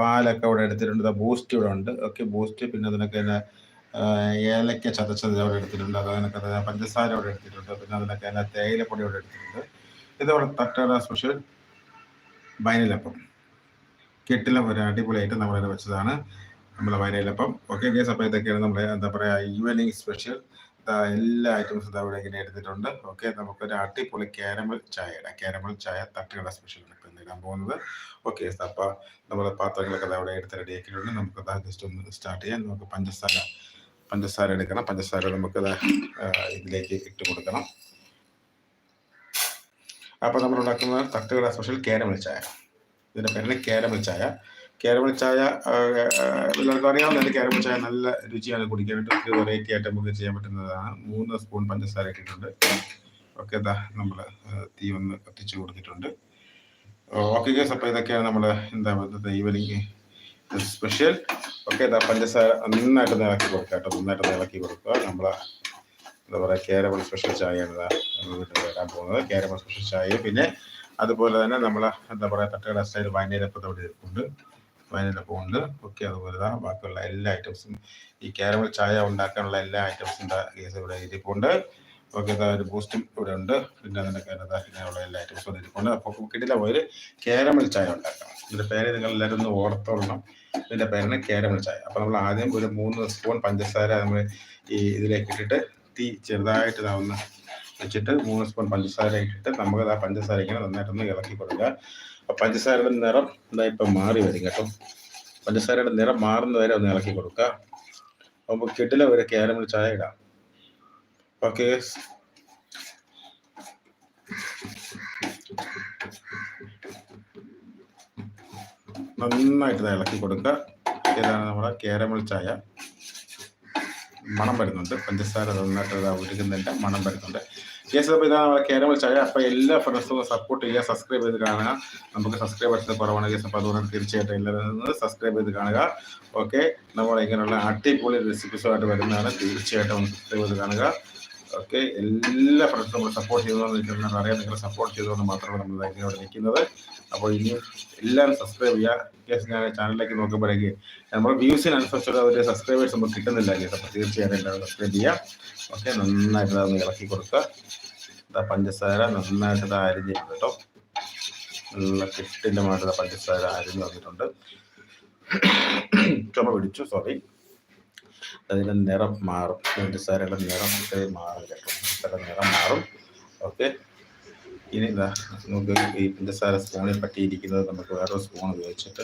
പാലൊക്കെ ഇവിടെ എടുത്തിട്ടുണ്ട്. ബൂസ്റ്റ് ഇവിടെ ഉണ്ട്. Okay boost. പിന്നെ അതിനൊക്കെ തന്നെ ഏലക്ക ചതച്ചത് അവിടെ എടുത്തിട്ടുണ്ട്. അതിനൊക്കെ തന്നെ പഞ്ചസാര അവിടെ എടുത്തിട്ടുണ്ട്. പിന്നെ അതിനൊക്കെ തന്നെ തേയിലപ്പൊടി അവിടെ എടുത്തിട്ടുണ്ട്. ഇതവിടെ തട്ടുകട സ്പെഷ്യൽ വയനിലപ്പം കെട്ടിലെ ഒരു അടിപൊളിയായിട്ട് നമ്മളതിനെ വെച്ചതാണ്. നമ്മളെ വയനയിലപ്പം ഓക്കെ ഗേസ് അപ്പോൾ ഇതൊക്കെയാണ് നമ്മുടെ എന്താ പറയുക ഈവനിങ് സ്പെഷ്യൽ എല്ലാ ഐറ്റംസും അവിടെ ഇങ്ങനെ എടുത്തിട്ടുണ്ട്. ഓക്കെ നമുക്കൊരു അടിപൊളി കാരമൽ ചായ കാരമൽ ചായ തട്ടുകട സ്പെഷ്യൽ ഇടാൻ പോകുന്നത്. ഓക്കെ അപ്പോൾ നമ്മുടെ പാത്രങ്ങളൊക്കെ അവിടെ എടുത്ത് റെഡിയാക്കിയിട്ടുണ്ട് നമുക്ക് ജസ്റ്റ് ഒന്ന് സ്റ്റാർട്ട് ചെയ്യാം. നമുക്ക് പഞ്ചസാര പഞ്ചസാര എടുക്കണം. പഞ്ചസാര നമുക്ക് ഇതിലേക്ക് ഇട്ട് കൊടുക്കണം. അപ്പോൾ നമ്മൾ ഉണ്ടാക്കുന്ന തട്ടുകട സ്പെഷ്യൽ കാരമൽ ചായ. ഇതിന്റെ പേരാണ് കാരമൽ ചായ. കാരമൽ ചായ എല്ലാവർക്കും അറിയാവുന്ന കാരമൽ ചായ നല്ല രുചിയാണ്. കുടിക്കാൻ വേണ്ടി ഒത്തിരി വെറൈറ്റി ആയിട്ട് നമുക്ക് ചെയ്യാൻ പറ്റുന്നതാണ്. മൂന്ന് സ്പൂൺ പഞ്ചസാര ഇട്ടിട്ടുണ്ട്. ഓക്കെ നമ്മൾ തീ ഒന്ന് കത്തിച്ച് കൊടുത്തിട്ടുണ്ട്. ഓക്കെ ഗേസ് അപ്പോൾ ഇതൊക്കെയാണ് നമ്മുടെ എന്താ പറയുന്നത് ഈവനിങ് സ്പെഷ്യൽ ഓക്കെ ഇതാ പഞ്ചസാര നന്നായിട്ട് ഇളക്കി കൊടുക്കുക കേട്ടോ നന്നായിട്ട് ഇളക്കി കൊടുക്കുക. നമ്മളെ എന്താ പറയുക കേരമൾ സ്പെഷ്യൽ ചായയാണ് വീട്ടിൽ വരാൻ പോകുന്നത്. കേരമൾ സ്പെഷ്യൽ ചായ. പിന്നെ അതുപോലെ തന്നെ നമ്മളെ എന്താ പറയുക തട്ടുകട സ്റ്റൈൽ വൈനയിലപ്പം അവിടെ ഉണ്ട്. ഓക്കെ അതുപോലെ തന്നെ ബാക്കിയുള്ള എല്ലാ ഐറ്റംസും ഈ കാരമൽ ചായ ഉണ്ടാക്കാനുള്ള എല്ലാ ഐറ്റംസും ഇവിടെ ഇരിപ്പുണ്ട് ഓക്കെ ഒരു ബൂസ്റ്റും ഇവിടെ ഉണ്ട്. പിന്നെ അതിനൊക്കെ ഇങ്ങനെയുള്ള എല്ലാ ഐറ്റംസും വന്നിരിക്കുന്നുണ്ട് അപ്പോൾ കിട്ടില്ല പോയി കാരമൽ ചായ ഉണ്ടാക്കണം. ഇതിന്റെ പേര് നിങ്ങൾ എല്ലാവരും ഒന്ന് ഓർത്തോളണം. ഇതിന്റെ പേരാണ് കാരമൽ ചായ. അപ്പോൾ നമ്മൾ ആദ്യം ഒരു മൂന്ന് സ്പൂൺ പഞ്ചസാര നമ്മൾ ഈ ഇതിലേക്ക് ഇട്ടിട്ട് തീ ചെറുതായിട്ട് ഇതാവുന്ന വെച്ചിട്ട് മൂന്ന് സ്പൂൺ പഞ്ചസാര ഇട്ടിട്ട് നമുക്ക് ആ പഞ്ചസാര ഇങ്ങനെ നന്നായിട്ടൊന്ന് ഇളക്കി കൊടുക്കുക. അപ്പോൾ പഞ്ചസാരയുടെ നിറം എന്താ ഇപ്പം മാറി വരും കേട്ടോ. പഞ്ചസാരയുടെ നിറം മാറുന്നവരെ ഒന്ന് ഇളക്കി കൊടുക്കുക. അപ്പോൾ കിട്ടില്ല ഒരു കാരമൽ ചായ ഇടാം. ഓക്കെ നന്നായിട്ട് ഇളക്കി കൊടുക്കുക. ഇതാണ് നമ്മുടെ കേരമൽ ചായ. മണം വരുന്നുണ്ട്. പഞ്ചസാര നന്നായിട്ട് ഉരുകുന്നതിന്റെ മണം വരുന്നുണ്ട്. യെസ് അപ്പോൾ ഇതാണ് നമ്മുടെ കേരമൽ ചായ. അപ്പോൾ എല്ലാ ഫ്രണ്ട്സും സപ്പോർട്ട് ചെയ്യുക സബ്സ്ക്രൈബ് ചെയ്ത് കാണുക. നമുക്ക് സബ്സ്ക്രൈബേഴ്സ് കുറവാണ് യെസ് അപ്പോൾ അതുകൊണ്ട് തീർച്ചയായിട്ടും എല്ലാവരും സബ്സ്ക്രൈബ് ചെയ്ത് കാണുക. ഓക്കെ നമ്മൾ ഇങ്ങനെയുള്ള അടിപൊളി റെസിപ്പീസുമായിട്ട് വരുന്നതാണ്. തീർച്ചയായിട്ടും സബ്സ്ക്രൈബ് ചെയ്ത് കാണുക. ഓക്കെ? എല്ലാ ഫ്രണ്ട്സും നമ്മൾ സപ്പോർട്ട് ചെയ്തുകൊണ്ട് നിൽക്കുന്നത് അറിയാം നിങ്ങൾ സപ്പോർട്ട് ചെയ്തുകൊണ്ട് മാത്രമാണ് നമ്മൾ ഇവിടെ നിൽക്കുന്നത്. അപ്പോൾ ഇനി എല്ലാവരും സബ്സ്ക്രൈബ് ചെയ്യുക. കേസ് ഞാൻ ചാനലിലേക്ക് നോക്കുമ്പോഴേക്ക് നമ്മൾ വ്യൂസിനനുസരിച്ചുള്ള ഒരു സബ്സ്ക്രൈബേഴ്സ് നമുക്ക് കിട്ടുന്നില്ല. കേസ് അപ്പോൾ തീർച്ചയായിട്ടും എല്ലാവരും സബ്സ്ക്രൈബ് ചെയ്യുക. ഓക്കെ? നന്നായിട്ട് അതൊന്ന് ഇളക്കി കൊടുക്കുക. ഇതാ പഞ്ചസാര നന്നായിട്ട് ഇത് അരിഞ്ഞ് കേട്ടോ. നല്ല കിട്ടിന്റെ മാറ്റം പഞ്ചസാര അരിഞ്ഞ് വന്നിട്ടുണ്ട്. ചുമ പിടിച്ചു. സോറി അതിന്റെ നിറം മാറും പഞ്ചസാരയുടെ നിറം മാറും. കേട്ടോ നിറം മാറും? ഓക്കെ. ഇനി ഇതാ നമുക്ക് ഈ പഞ്ചസാര സ്പൂണിൽ പറ്റിയിരിക്കുന്നത് നമുക്ക് വേറെ സ്പൂൺ ഉപയോഗിച്ചിട്ട്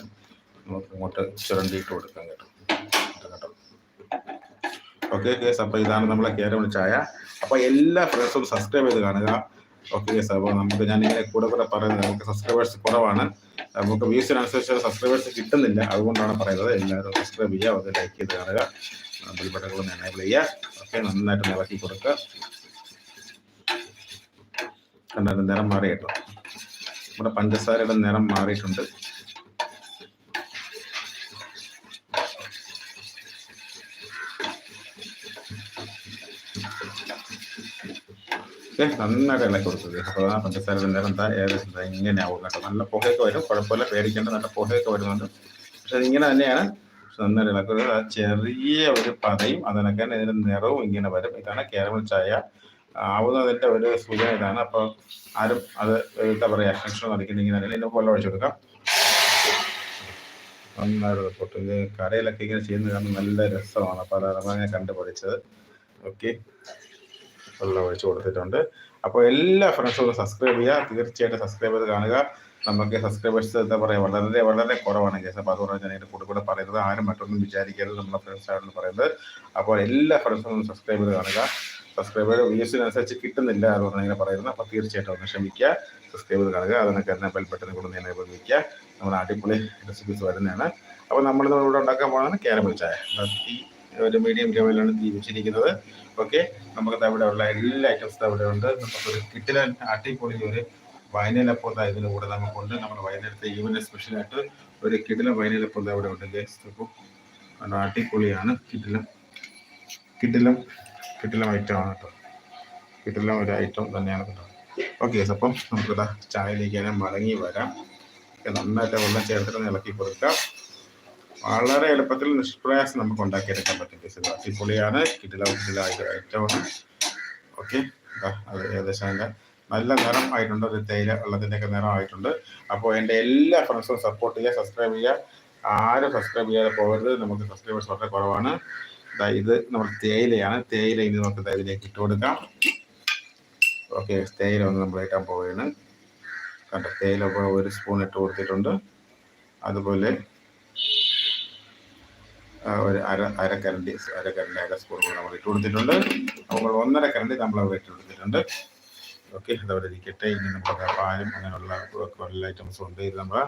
നമുക്ക് ഇങ്ങോട്ട് ചുരണ്ടിയിട്ട് കൊടുക്കാം കേട്ടോ. കേട്ടോ. ഓക്കെ കേസ് അപ്പോൾ ഇതാണ് നമ്മളെ കേരള ചായ. അപ്പോൾ എല്ലാ ഫ്രണ്ട്സും സബ്സ്ക്രൈബ് ചെയ്ത് കാണുക. ഓക്കെ സാർ അപ്പോൾ നമുക്ക് ഞാൻ ഇങ്ങനെ കൂടെ കൂടെ പറയുന്നത് നമുക്ക് സബ്സ്ക്രൈബേഴ്സ് കുറവാണ്. നമുക്ക് വ്യൂസിനനുസരിച്ച് സബ്സ്ക്രൈബേഴ്സ് കിട്ടുന്നില്ല. അതുകൊണ്ടാണ് പറയുന്നത് എല്ലാവരും സബ്സ്ക്രൈബ് ചെയ്യുക അത് ലൈക്ക് ചെയ്ത് കാണുക. ബിൽബട്ടകളൊന്ന് എനേബിൾ ചെയ്യുക. ഓക്കെ നന്നായിട്ട് ഇളക്കി കൊടുക്കുക. കണ്ടത് നിറം മാറി നമ്മുടെ പഞ്ചസാരയുടെ നിറം മാറിയിട്ടുണ്ട്. നന്നായിട്ട് ഇളക്കി കൊടുത്തത്. അപ്പോൾ ആ പഞ്ചസാരയുടെ നിറം എന്താ ഏകദേശം ഇങ്ങനെ ആവും കേട്ടോ. നല്ല പുകയൊക്കെ വരും. കുഴപ്പമില്ല. പേടിക്കേണ്ട നല്ല പുകയൊക്കെ വരുന്നുണ്ട്. പക്ഷെ ഇങ്ങനെ തന്നെയാണ്. നന്നായിട്ട് ഇളക്കുന്നത് ആ ചെറിയ ഒരു പതയും അതിനൊക്കെ ഇതിന്റെ നിറവും ഇങ്ങനെ വരും. ഇതാണ് കേരള ചായ. ആവുന്നതിന്റെ ഒരു സൂചന ഇതാണ്. അപ്പോൾ ആരും അത് എന്താ പറയുക ടെൻഷൻ നടക്കുന്ന ഇങ്ങനെ ഇതിന്റെ വെള്ളം ഒഴിച്ചു കൊടുക്കാം. നന്നായിട്ട് പൊട്ട് ഇത് കടയിലൊക്കെ ഇങ്ങനെ ചെയ്യുന്നത് കാണാൻ നല്ല രസമാണ്. അപ്പോൾ അതാണ് ഞാൻ കണ്ടുപിടിച്ചത്. ഓക്കെ. വെള്ളം ഒഴിച്ചു കൊടുത്തിട്ടുണ്ട്. അപ്പോൾ എല്ലാ ഫ്രണ്ട്സുകളും സബ്സ്ക്രൈബ് ചെയ്യുക. തീർച്ചയായിട്ടും സബ്സ്ക്രൈബ് ചെയ്ത് കാണുക. നമുക്ക് സബ്സ്ക്രൈബേഴ്സ് എന്താ പറയുക വളരെ വളരെ കുറവാണ് കേസ്. അപ്പോൾ അതുകൊണ്ട് ഞാൻ അതിന്റെ കൂടെ കൂടെ പറയുന്നത്. ആരും മറ്റൊന്നും വിചാരിക്കരുത് നമ്മുടെ ഫ്രണ്ട്സ് ആണെന്ന് പറയുന്നത്. അപ്പോൾ എല്ലാ ഫ്രണ്ട്സുകളും സബ്സ്ക്രൈബ് ചെയ്ത് കാണുക. സബ്സ്ക്രൈബർ വ്യൂസിനനുസരിച്ച് കിട്ടുന്നില്ല അതുകൊണ്ട് ഇങ്ങനെ പറയുന്നത്. അപ്പോൾ തീർച്ചയായിട്ടും ഒന്ന് ക്ഷമിക്കുക. സബ്സ്ക്രൈബ് ചെയ്ത് കാണുക. അതിനൊക്കെ തന്നെ ബെൽ ബട്ടൺ കൂടെ നേരെ ഉപയോഗിക്കുക. നമ്മുടെ അടിപൊളി റെസിപ്പീസ് വരുന്നതാണ്. അപ്പോൾ നമ്മൾ ഇവിടെ ഉണ്ടാക്കാൻ പോകുന്നത് കാരമൽ ചായ. ഒരു മീഡിയം ലെവലിലാണ് തീരുമാനിച്ചിരിക്കുന്നത് ഓക്കെ നമുക്ക് അവിടെ ഉള്ള എല്ലാ ഐറ്റംസും അവിടെ ഉണ്ട്. നമുക്കൊരു കിട്ടിലൻ അടിപൊളി ഒരു വയനയിലപ്പം ഇതിന് കൂടെ നമുക്കുണ്ട്. നമ്മുടെ വയനാട്ടിലത്തെ സ്പെഷ്യൽ സ്പെഷ്യലായിട്ട് ഒരു കിടിലം വയനയിലപ്പം അവിടെ ഉണ്ട് ഗേസ് അപ്പോൾ അടിപൊളിയാണ്. കിടിലം കിടിലം കിടിലം ഐറ്റം ആണ് കേട്ടോ. കിടിലം ഒരു ഐറ്റം തന്നെയാണ് കേട്ടോ. ഓക്കെ അപ്പം നമുക്കിതാ ചായയിലേക്ക് ഞാൻ മടങ്ങി വരാം. നന്നായിട്ട് വെള്ളം ചേർത്തിട്ട് ഇളക്കി കൊടുക്കാം. വളരെ എളുപ്പത്തിൽ നിഷ്പ്രയാസം നമുക്ക് ഉണ്ടാക്കിയെടുക്കാൻ പറ്റും. ഇത്. അടിപൊളിയാണ്. കിടില ഐറ്റമാണ് ഓക്കെ അത് ഏകദേശം അതിന്റെ നല്ല നിറം ആയിട്ടുണ്ട്. ഒരു തേയില വെള്ളത്തിന്റെയൊക്കെ നിറം ആയിട്ടുണ്ട്. അപ്പോൾ എന്റെ എല്ലാ ഫ്രണ്ട്സും സപ്പോർട്ട് ചെയ്യുക സബ്സ്ക്രൈബ് ചെയ്യുക. ആരും സബ്സ്ക്രൈബ് ചെയ്യാതെ പോകരുത്. നമുക്ക് സബ്സ്ക്രൈബേഴ്സ് വളരെ കുറവാണ്. ഇത് നമ്മൾ തേയിലയാണ്. തേയില ഇനി നമുക്ക് ഇതിലേക്ക് ഇട്ട് കൊടുക്കാം. ഓക്കെ തേയില ഒന്ന് നമ്മൾ ഇട്ടാൻ പോവുകയാണ്. കണ്ട തേയില ഒരു സ്പൂൺ ഇട്ട് കൊടുത്തിട്ടുണ്ട്. അതുപോലെ ഒരു അര അര അരക്കരണ്ടി അര സ്പൂൺ കൂടെ നമ്മൾ ഇട്ട് കൊടുത്തിട്ടുണ്ട്. അപ്പോൾ ഒന്നര കരണ്ടി നമ്മൾ അവിടെ ഇട്ട് കൊടുത്തിട്ടുണ്ട്. ഓക്കെ അതവിടെ ഇരിക്കട്ടെ. ഇനി നമ്മുടെ പാലും അങ്ങനെയുള്ള എല്ലാ ഐറ്റംസും ഉണ്ട്. ഇത് നമ്മൾ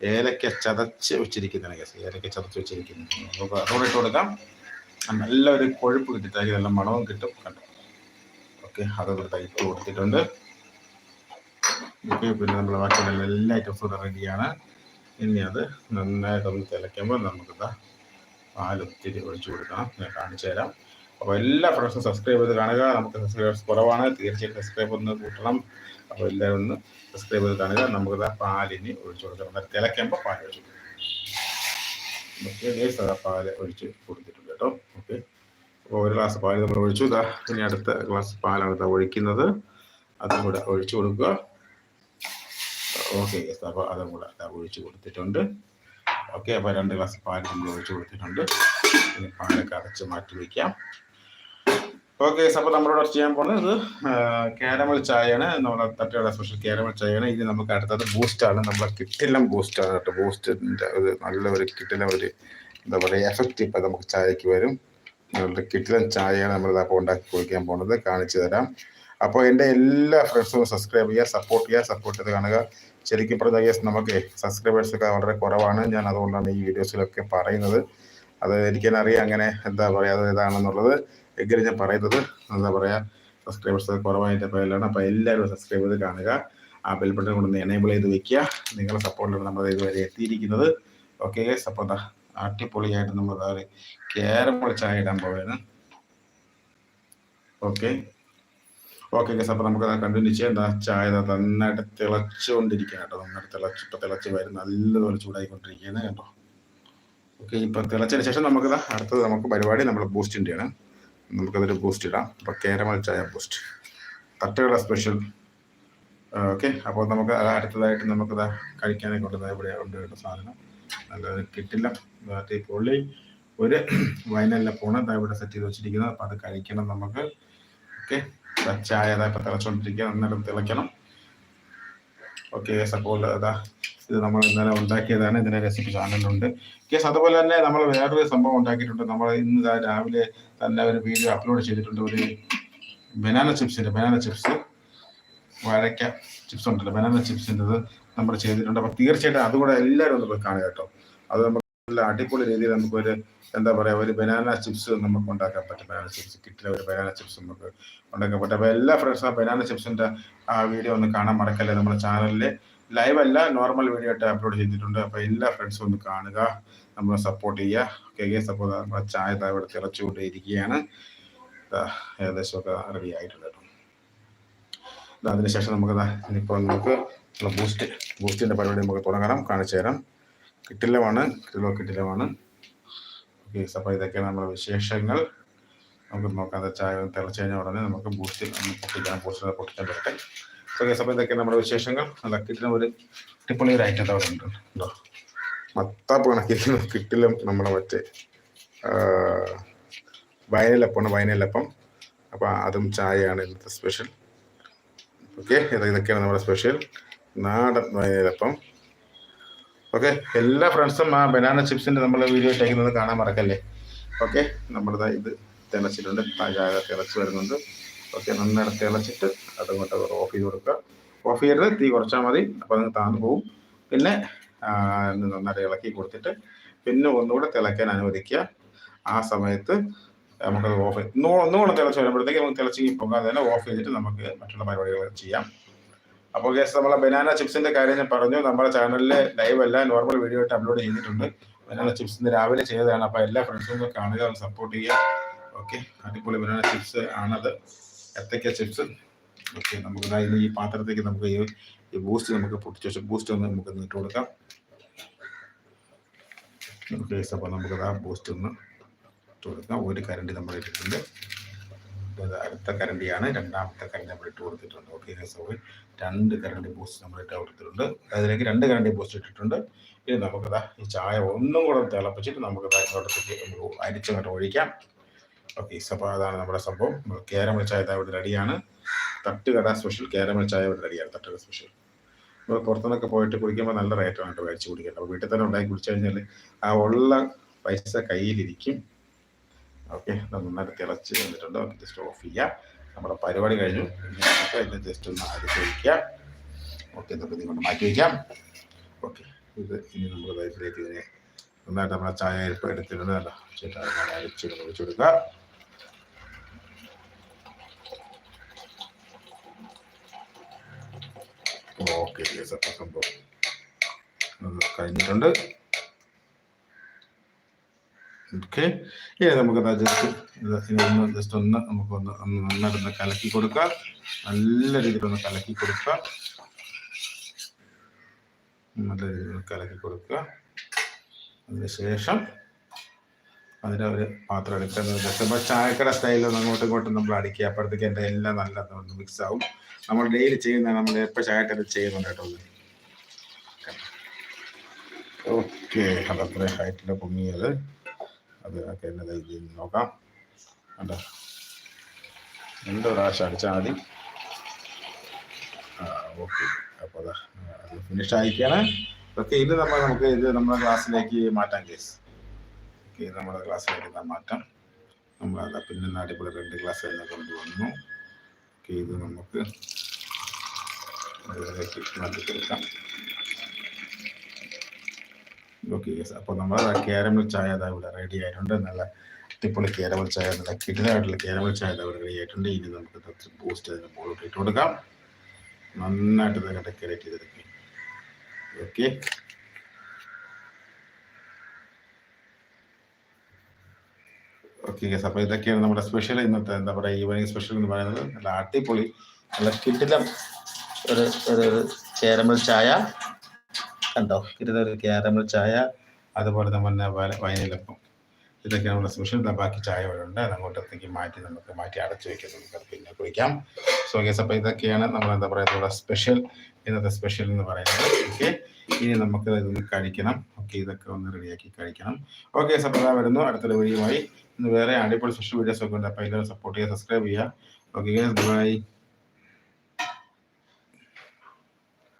ഏലക്ക ചതച്ച് വെച്ചിരിക്കുന്നതാണ് കേസ് ഏലക്ക ചതച്ച് വെച്ചിരിക്കുന്നത് നമുക്ക് അതോടെ ഇട്ട് കൊടുക്കാം. നല്ല നല്ലൊരു കൊഴുപ്പ് കിട്ടിയിട്ട് നല്ല മണവും കിട്ടും. കണ്ടു? ഓക്കെ അതവിടെ ഇട്ട് കൊടുത്തിട്ടുണ്ട്. ഓക്കെ പിന്നെ നമ്മൾ ബാക്കിയുള്ള എല്ലാ ഐറ്റംസും റെഡിയാണ് ഇനി അത് നന്നായിട്ടൊന്ന് തിളയ്ക്കുമ്പോൾ നമുക്കിതാ പാൽ തിരി ഒഴിച്ചു കൊടുക്കണം ഞാൻ കാണിച്ചു തരാം. അപ്പോൾ എല്ലാ ഫ്രണ്ട്സും സബ്സ്ക്രൈബ് ചെയ്ത് കാണുക. നമുക്ക് സബ്സ്ക്രൈബേഴ്സ് കുറവാണ്. തീർച്ചയായിട്ടും സബ്സ്ക്രൈബ് ഒന്ന് കൂട്ടണം. അപ്പോൾ എല്ലാവരും ഒന്ന് സബ്സ്ക്രൈബ് ചെയ്ത് കാണുക. നമുക്ക് പാലിനി ഒഴിച്ചു കൊടുക്കണം തിളയ്ക്കുമ്പോൾ പാൽ ഒഴിച്ചു കൊടുക്കണം ഓക്കെ പാൽ പാൽ ഒഴിച്ച് കൊടുത്തിട്ടുണ്ട് കേട്ടോ. ഓക്കെ. അപ്പോൾ ഒരു ഗ്ലാസ് പാൽ നമ്മൾ ഒഴിച്ചു. ഇതാ ഇനി അടുത്ത ഗ്ലാസ് പാലാണ് ഇതാ ഒഴിക്കുന്നത്. അതും കൂടെ ഒഴിച്ചു കൊടുക്കുക. ഓക്കെ അപ്പോൾ അതും കൂടെ ഒഴിച്ച് കൊടുത്തിട്ടുണ്ട്. ഓക്കെ അപ്പോൾ രണ്ട് ഗ്ലാസ് പാൽ നമ്മൾ ഒഴിച്ചു കൊടുത്തിട്ടുണ്ട്. ഇനി പാലൊക്കെ അടച്ച് മാറ്റി വയ്ക്കാം ഓക്കെ അപ്പോൾ നമ്മളോട് ചെയ്യാൻ പോകുന്നത് കാരമൽ ചായയാണ്. നമ്മുടെ തട്ടുകട സ്പെഷ്യൽ കാരമൽ ചായയാണ്. ഇനി നമുക്ക് അടുത്തത് ബൂസ്റ്റാണ് നമ്മളെ കിട്ടില്ലം ബൂസ്റ്റാണ് കേട്ടോ. ബൂസ്റ്റിന്റെ ഒരു നല്ല ഒരു കിട്ടില്ലം ഒരു എന്താ പറയുക എഫക്റ്റ് ഇപ്പം നമുക്ക് ചായക്ക് വരും. നമ്മളുടെ കിട്ടിലം ചായയാണ് അപ്പോൾ ഉണ്ടാക്കി കുടിക്കാൻ പോകുന്നത് കാണിച്ചു തരാം. അപ്പോൾ എന്റെ എല്ലാ ഫ്രണ്ട്സും സബ്സ്ക്രൈബ് ചെയ്യുക സപ്പോർട്ട് ചെയ്യുക സപ്പോർട്ട് ചെയ്ത് കാണുക. ശരിക്കും പറഞ്ഞാൽ യെസ് നമുക്ക് സബ്സ്ക്രൈബേഴ്സൊക്കെ വളരെ കുറവാണ്. ഞാൻ അതുകൊണ്ടാണ് ഈ വീഡിയോസിലൊക്കെ പറയുന്നത്. അത് എനിക്കെന്നറിയാം അങ്ങനെ എന്താ പറയുക അത് ഇതാണെന്നുള്ളത്. എങ്കിലും ഞാൻ പറയുന്നത് എന്താ പറയുക സബ്സ്ക്രൈബേഴ്സ് കുറവായിട്ട് പേരിലാണ് അപ്പോൾ എല്ലാവരും സബ്സ്ക്രൈബ് ചെയ്ത് കാണുക. ആ ബെൽ ബട്ടൺ കൊണ്ടൊന്ന് എനേബിൾ ചെയ്ത് വെക്കുക. നിങ്ങളുടെ സപ്പോർട്ടിലാണ് നമ്മൾ ഇതുവരെ എത്തിയിരിക്കുന്നത്. ഓക്കെ അപ്പോൾ എന്താ അടിപൊളിയായിട്ട് നമ്മൾ അതായത് കേരള ചായ ഇടാൻ പോവുകയാണ്. ഓക്കെ ഓക്കെ ഗസ് അപ്പോൾ നമുക്ക് കണ്ടിന്യൂ ചെയ്യാം. എന്താ ചായ നന്നായിട്ട് തിളച്ചുകൊണ്ടിരിക്കുകയാണ് കേട്ടോ. നന്നായിട്ട് തിളച്ച് ഇപ്പം തിളച്ച് വരും നല്ലതുപോലെ ചൂടായിക്കൊണ്ടിരിക്കുകയാണ് കേട്ടോ. ഓക്കെ ഇപ്പം തിളച്ചതിന് ശേഷം നമുക്ക് അടുത്തത് നമുക്ക് പരിപാടി നമ്മൾ ബൂസ്റ്റിന്റെയാണ് നമുക്കതൊരു ബൂസ്റ്റ് ഇടാം. അപ്പോൾ കേരമൽ ചായ ബൂസ്റ്റ് തട്ടുകട സ്പെഷ്യൽ ഓക്കെ അപ്പോൾ നമുക്ക് അടുത്തതായിട്ട് നമുക്ക് ദാ കഴിക്കാനൊക്കെ കൊണ്ടുവന്നത് ഇവിടെ ഉണ്ട് കേട്ടോ സാധനം. നല്ലത് കിട്ടില്ല. മറ്റേ പുള്ളി ഒരു വൈനല്ല പോണം ഇവിടെ സെറ്റ് ചെയ്ത് വെച്ചിരിക്കുന്നത്. അപ്പോൾ അത് കഴിക്കണം നമുക്ക്. ഓക്കെ ചായ ഇപ്പൊ തിളച്ചുകൊണ്ടിരിക്കുക നന്നായിട്ട് തിളയ്ക്കണം. ഓക്കെ അപ്പോൾ ഇത് നമ്മൾ ഇന്നലെ ഉണ്ടാക്കിയതാണ്. ഇതിന്റെ റെസിപ്പി ചാനലുണ്ട് കേസ് അതുപോലെ തന്നെ നമ്മൾ വേറൊരു സംഭവം ഉണ്ടാക്കിയിട്ടുണ്ട്. നമ്മൾ ഇന്ന് രാവിലെ തന്നെ ഒരു വീഡിയോ അപ്ലോഡ് ചെയ്തിട്ടുണ്ട്. ഒരു ബനാന ചിപ്സിന്റെ ബനാന ചിപ്സ് വാഴയ്ക്ക ചിപ്സ് ഉണ്ടല്ലോ. ബനാന ചിപ്സിന്റെ നമ്മൾ ചെയ്തിട്ടുണ്ട്. അപ്പോൾ തീർച്ചയായിട്ടും അതുകൂടെ എല്ലാവരും ഒന്ന് കാണുക കേട്ടോ. അത് നമുക്ക് നല്ല അടിപൊളി രീതിയിൽ നമുക്കൊരു എന്താ പറയുക ഒരു ബനാന ചിപ്സ് നമുക്ക് ഉണ്ടാക്കാൻ പറ്റും. ബനാന ചിപ്സ് കിറ്റിലെ ഒരു ബനാന ചിപ്സ് നമുക്ക് ഉണ്ടാക്കാൻ പറ്റും. അപ്പോൾ എല്ലാ ഫ്രണ്ട്സും ആ ബനാന ചിപ്സിന്റെ ആ വീഡിയോ ഒന്ന് കാണാൻ മറക്കല്ലേ നമ്മുടെ ചാനലിൽ ലൈവ് അല്ല നോർമൽ വീഡിയോ ആയിട്ട് അപ്ലോഡ് ചെയ്തിട്ടുണ്ട്. അപ്പോൾ എല്ലാ ഫ്രണ്ട്സും ഒന്ന് കാണുക. നമ്മളെ സപ്പോർട്ട് ചെയ്യുക. കെ കെ സപ്പോർട്ട് നമ്മുടെ ചായ ദാ ഇവിടെ തിളച്ചുകൊണ്ട് ഇരിക്കുകയാണ് ദാ ഏകദേശമൊക്കെ റെഡി ആയിട്ടുണ്ട് കേട്ടോ. അതിനുശേഷം നമുക്ക് ഇനിയിപ്പോൾ നമുക്ക് ബൂസ്റ്റ് ബൂസ്റ്റിന്റെ പരിപാടി നമുക്ക് തുടങ്ങണം കാണിച്ചു തരാം കിട്ടില്ലമാണ് കിട്ടിലോ കിട്ടില്ലമാണ് ഓക്കെ അപ്പോൾ ഇതൊക്കെയാണ് നമ്മുടെ വിശേഷങ്ങൾ. നമുക്ക് നോക്കാം ചായ തിളച്ച് കഴിഞ്ഞാൽ ഉടനെ നമുക്ക് ബൂസ്റ്റ് ഒന്ന് പൊട്ടിക്കണം ബൂസ്റ്റ് പൊട്ടിക്കാൻ പറ്റട്ടെ. ഓക്കെ അപ്പോൾ ഇതൊക്കെയാണ് നമ്മുടെ വിശേഷങ്ങൾ. നല്ല ഒരു ടിപ്പണി ഒരു ഐറ്റം അവിടെ ഉണ്ട്? ഉണ്ടോ മത്താപ്പ് കണക്കിരിക്കുന്നു കിട്ടിലും നമ്മുടെ മറ്റേ വയനലപ്പമാണ് വയനലപ്പം അപ്പോൾ അതും ചായയാണ് ഇന്നത്തെ സ്പെഷ്യൽ ഓക്കെ ഇതൊക്കെയാണ് നമ്മുടെ സ്പെഷ്യൽ നാടൻ വയനലപ്പം. ഓക്കെ? എല്ലാ ഫ്രണ്ട്സും ആ ബനാന ചിപ്സിന്റെ നമ്മൾ വീഡിയോ ഇട്ടേക്കുന്നത് കാണാൻ മറക്കല്ലേ? ഓക്കെ? നമ്മളിതാ ഇത് തിളച്ചിട്ടുണ്ട്. ചായ തിളച്ച് വരുന്നുണ്ട്. ഓക്കെ നന്നായിട്ട് തിളച്ചിട്ട് അതുകൊണ്ട് ഓഫ് ചെയ്ത് കൊടുക്കുക. ഓഫ് ചെയ്യരുത് തീ കുറച്ചാൽ മതി. അപ്പോൾ അത് താന്നു പോവും. പിന്നെ നന്നായിട്ട് ഇളക്കി കൊടുത്തിട്ട് പിന്നെ ഒന്നുകൂടെ തിളയ്ക്കാൻ അനുവദിക്കുക. ആ സമയത്ത് നമുക്കത് ഓഫ് ഒന്നും ഒന്നുകൂടെ തിളച്ച് വരുമ്പോഴത്തേക്ക് നമുക്ക് തിളച്ചിങ്ങി പോകാതെ തന്നെ ഓഫ് ചെയ്തിട്ട് നമുക്ക് മറ്റുള്ള പരിപാടികൾ ചെയ്യാം. അപ്പോൾ ഗസ് നമ്മളെ ബനാന ചിപ്സിന്റെ കാര്യം ഞാൻ പറഞ്ഞു. നമ്മുടെ ചാനലിൽ ലൈവ് അല്ല നോർമൽ വീഡിയോ ആയിട്ട് അപ്ലോഡ് ചെയ്തിട്ടുണ്ട്. ബനാന ചിപ്സ് ഇന്ന് രാവിലെ ചെയ്തതാണ്. അപ്പോൾ എല്ലാ ഫ്രണ്ട്സും കാണുക സപ്പോർട്ട് ചെയ്യുക. ഓക്കെ അടിപൊളി ബനാന ചിപ്സ് ആണത്. എത്തക്ക ചിപ്സ് ഓക്കെ നമുക്ക് ഈ പാത്രത്തേക്ക് നമുക്ക് ഈ ബൂസ്റ്റ് നമുക്ക് പൊട്ടിച്ച് വെച്ച് ബൂസ്റ്റ് ഒന്ന് നമുക്ക് ഇട്ട് കൊടുക്കാം. കേസ് അപ്പോൾ നമുക്ക് ആ ബൂസ്റ്റ് ഒന്ന് ഇട്ട് കൊടുക്കാം. ഒരു കരണ്ടി നമ്മൾ ഇട്ടിട്ടുണ്ട് അടുത്ത കരണ്ടിയാണ്. രണ്ടാമത്തെ കരണ്ടി നമ്മൾ ഇട്ട് കൊടുത്തിട്ടുണ്ട്. ഓക്കെ സോറി രണ്ട് കരണ്ടി ബൂസ്റ്റ് നമ്മൾ ഇട്ട് കൊടുത്തിട്ടുണ്ട്. അതിലേക്ക് രണ്ട് കരണ്ടി ബൂസ്റ്റ് ഇട്ടിട്ടുണ്ട്. ഇനി നമുക്കതാ ഈ ചായ ഒന്നും കൂടെ തിളപ്പിച്ചിട്ട് നമുക്ക് ഇങ്ങോട്ടത്തേക്ക് അരിച്ചങ്ങോട്ട് ഒഴിക്കാം. ഓക്കെ അപ്പോൾ അതാണ് നമ്മുടെ സംഭവം. കേരമൽ ചായ ഇവിടെ റെഡിയാണ് തട്ടുകട സ്പെഷ്യൽ കേരമൽ ചായ ഇവിടെ റെഡിയാണ് തട്ടുകട സ്പെഷ്യൽ നമ്മൾ പുറത്തുനിന്നൊക്കെ പോയിട്ട് കുടിക്കുമ്പോൾ നല്ല റേറ്റാണ് കേട്ടോ കഴിച്ച് കുടിക്കേണ്ടത് അപ്പോൾ വീട്ടിൽ തന്നെ ഉണ്ടാക്കി കുടിച്ചു കഴിഞ്ഞാൽ ആ ഉള്ള പൈസ കയ്യിലിരിക്കും. ഓക്കെ നന്നായിട്ട് തിളച്ച് വന്നിട്ടുണ്ട്. നമുക്ക് ജസ്റ്റ് ഓഫ് ചെയ്യാം. നമ്മുടെ പരിപാടി കഴിഞ്ഞു. നമുക്ക് ഇത് ജസ്റ്റ് ഒന്ന് വയ്ക്കാം ഓക്കെ നമുക്ക് നിങ്ങൾ മാറ്റി വയ്ക്കാം ഓക്കെ ഇത് ഇനി നമുക്ക് വൈഫിലേക്ക് ഇതിനെ നന്നായിട്ട് നമ്മുടെ ചായ അരിപ്പ് എടുത്തിരുന്നതല്ല ചേട്ടാ അരിച്ച് ഒഴിച്ചു കൊടുക്കുക ഓക്കെ സംഭവം? കഴിഞ്ഞിട്ടുണ്ട്. ഓക്കെ. ഇനി നമുക്ക് ജസ്റ്റ് ഇനി ഒന്ന് ജസ്റ്റ് ഒന്ന് നമുക്കൊന്ന് ഒന്ന് കലക്കി കൊടുക്കുക. നല്ല രീതിയിൽ ഒന്ന് കലക്കി കൊടുക്കുക. നല്ല രീതിയിൽ കലക്കി കൊടുക്കുക. അതിനുശേഷം അതിന്റെ ഒരു പാത്രം എടുക്കുന്നത് ജസ്റ്റ് ഇപ്പോൾ ചായക്കട സ്റ്റൈലിൽ അങ്ങോട്ടും ഇങ്ങോട്ടും നമ്മൾ അടിക്കുക. അപ്പോഴത്തേക്ക് എന്റെ എല്ലാം നല്ല മിക്സ് ആവും. നമ്മൾ ഡെയിലി ചെയ്യുന്ന നമ്മൾ എപ്പോൾ ചായക്കട ചെയ്യുന്നുണ്ട് കേട്ടോ ഓക്കെ. അതത്ര ഹൈറ്റിൽ പൊങ്ങിയത്. അത് ഒക്കെ എന്നത് നോക്കാം. കണ്ടോ? രണ്ട് പ്രാവശ്യം അടിച്ചാൽ മതി. ആ ഓക്കെ. അപ്പോൾ അതാ അത് ഫിനിഷ് ആയിരിക്കുകയാണ്. ഓക്കെ ഇത് നമ്മൾ നമുക്ക് ഇത് നമ്മുടെ ക്ലാസ്സിലേക്ക് മാറ്റാം കേസ് ഓക്കെ ഇത് നമ്മുടെ ക്ലാസ്സിലേക്ക് മാറ്റാം. നമ്മൾ അതാ പിന്നെ അടിപൊളി രണ്ട് ക്ലാസ് തന്നെ കൊണ്ടുവന്നു. ഓക്കെ ഇത് നമുക്ക് അതിലേക്ക് മാറ്റി കൊടുക്കാം. ഓക്കെ യെസ് അപ്പൊ നമ്മൾ കാരമൽ ചായ അതാ ഇവിടെ റെഡി ആയിട്ടുണ്ട്. നല്ല അടിപൊളി കാരമൽ ചായ നല്ല കിടിലായിട്ടുള്ള കേരമൽ ചായ അതാ ഇവിടെ റെഡി ആയിട്ടുണ്ട്. ഇനി നമുക്ക് ബൂസ്റ്റ് അതിന് മുകളിലോട്ട് ഇട്ട് കൊടുക്കാം. നന്നായിട്ട് ഇതൊക്കെ ഡെക്കറേറ്റ് ചെയ്തെടുക്കും. ഓക്കെ. ഓക്കെ യെസ് അപ്പോൾ ഇതൊക്കെയാണ് നമ്മുടെ സ്പെഷ്യൽ ഇന്നത്തെ പറയുക ഈവനിങ് സ്പെഷ്യൽ എന്ന് പറയുന്നത്. നല്ല അടിപൊളി നല്ല കിടിലം ഒരു ഒരു ചേരമൽ ചായ. കണ്ടോ ഇരുന്നൊരു ക്യാരമൽ ചായ അതുപോലെ തന്നെ വയനിലപ്പം ഇതൊക്കെ നമ്മുടെ സ്പെഷ്യൽ ബാക്കി ചായ ഇവിടെ ഉണ്ട്. അത് അങ്ങോട്ടത്തേക്ക് മാറ്റി നമുക്ക് മാറ്റി അടച്ചു വെക്കാം നമുക്ക് അത് പിന്നെ കുടിക്കാം സോ ഗേസ് അപ്പോൾ ഇതൊക്കെയാണ് നമ്മൾ എന്താ പറയുക നമ്മുടെ സ്പെഷ്യൽ ഇന്നത്തെ സ്പെഷ്യൽ എന്ന് പറയുന്നത്. ഓക്കെ ഇനി നമുക്ക് ഇതൊന്ന് കഴിക്കണം. ഓക്കെ ഇതൊക്കെ ഒന്ന് റെഡിയാക്കി കഴിക്കണം. ഓക്കെ സപ്പോൾ വരുന്നു. അടുത്തൊരു വീഡിയോയുമായി. ഇന്ന് വേറെ അടിപൊളി സ്പെഷ്യൽ വീഡിയോസ് ഒക്കെ ഉണ്ട്. അപ്പോൾ ഇതൊരു സപ്പോർട്ട് ചെയ്യുക സബ്സ്ക്രൈബ് ചെയ്യുക. Okay bye